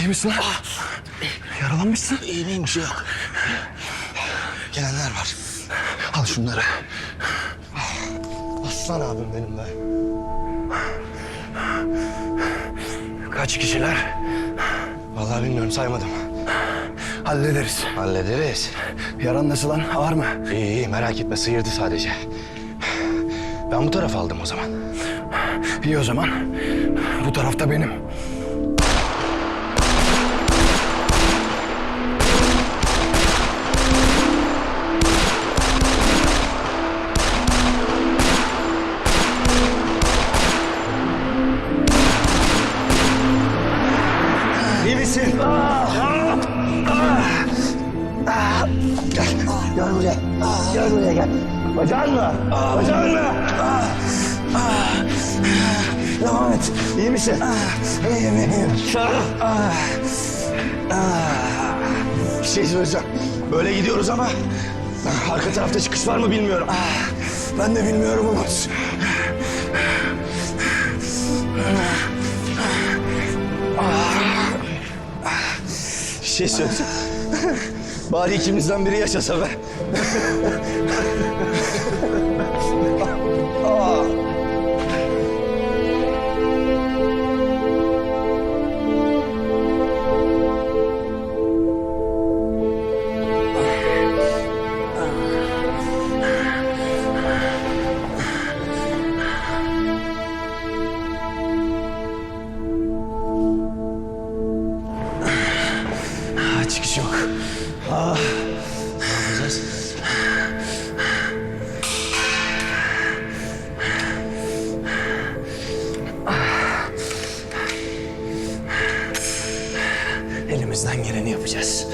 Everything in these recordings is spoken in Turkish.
İyi misin lan? Yaralanmışsın. İyiliğim bir şey yok. Gelenler var. Al şunları. Aslan abim benim be. Kaç kişiler? Vallahi bilmiyorum saymadım. Hallederiz. Hallederiz. Yaran nasıl lan? Ağır mı? İyi iyi merak etme sıyırdı sadece. Ben bu tarafa aldım o zaman. İyi o zaman. Bu tarafta benim. İyi misin? Gel, gel buraya. Gel buraya gel. Bacağın mı? Bacağın mı? Devam et. İyi misin? İyiyim, iyiyim. Bir şey söyleyeceğim. Böyle gidiyoruz ama arka tarafta çıkış var mı bilmiyorum. Ben de bilmiyorum Umut. Bir şey söyleyeceğim. Bari ikimizden biri yaşasa be. Ha, Elimizden geleni yapacağız.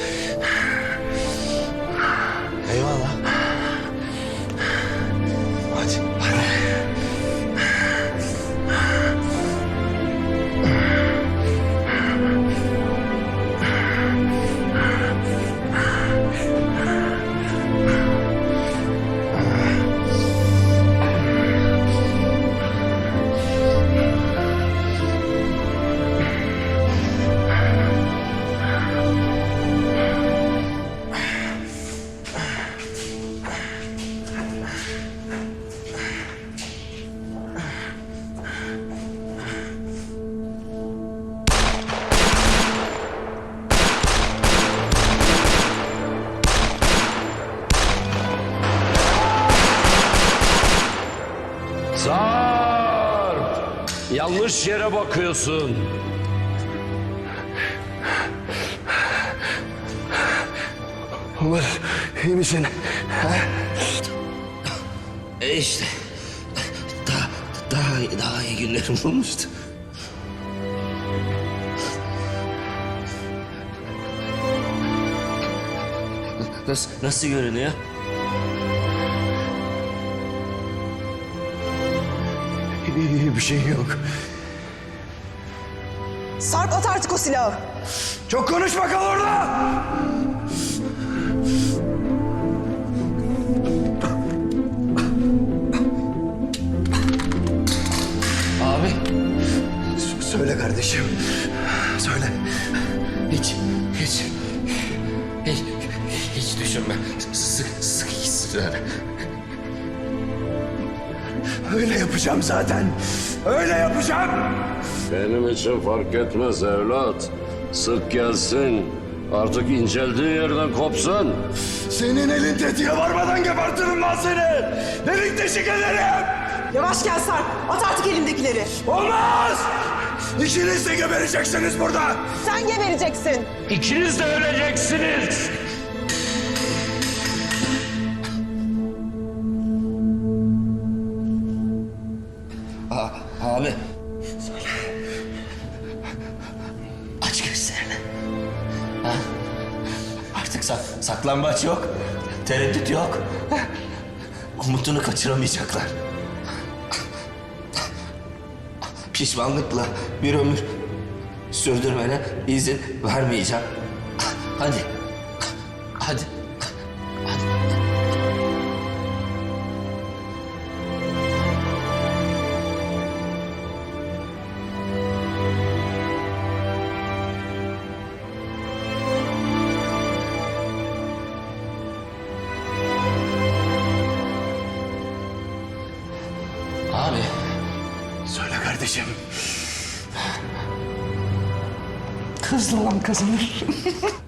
Sarp! Yanlış yere bakıyorsun. Umut iyi misin? Ha? E işte daha daha daha iyi günlerim olmuştu. Nasıl, nasıl görünüyor? Bir şey yok. Sarp at artık o silahı. Çok konuşma kal orada. Abi S- Söyle kardeşim. Söyle. hiç hiç hiç, hiç düşünme. Sık sık gitsinler. Öyle yapacağım zaten. Öyle yapacağım. Benim için fark etmez evlat. Sık gelsin. Artık inceldiği yerden kopsun. Senin elin tetiğe varmadan gebertirim ben seni. Delik deşik ederim. Yavaş gel Sarp. At artık elindekileri. Olmaz. İkiniz de gebereceksiniz burada. Sen gebereceksin. İkiniz de öleceksiniz. Artık sak- saklambaç yok. Tereddüt yok. Umutunu kaçıramayacaklar. Pişmanlıkla bir ömür sürdürmene izin vermeyeceğim. Hadi. Hadi. Kardeşim. Hızlı olan.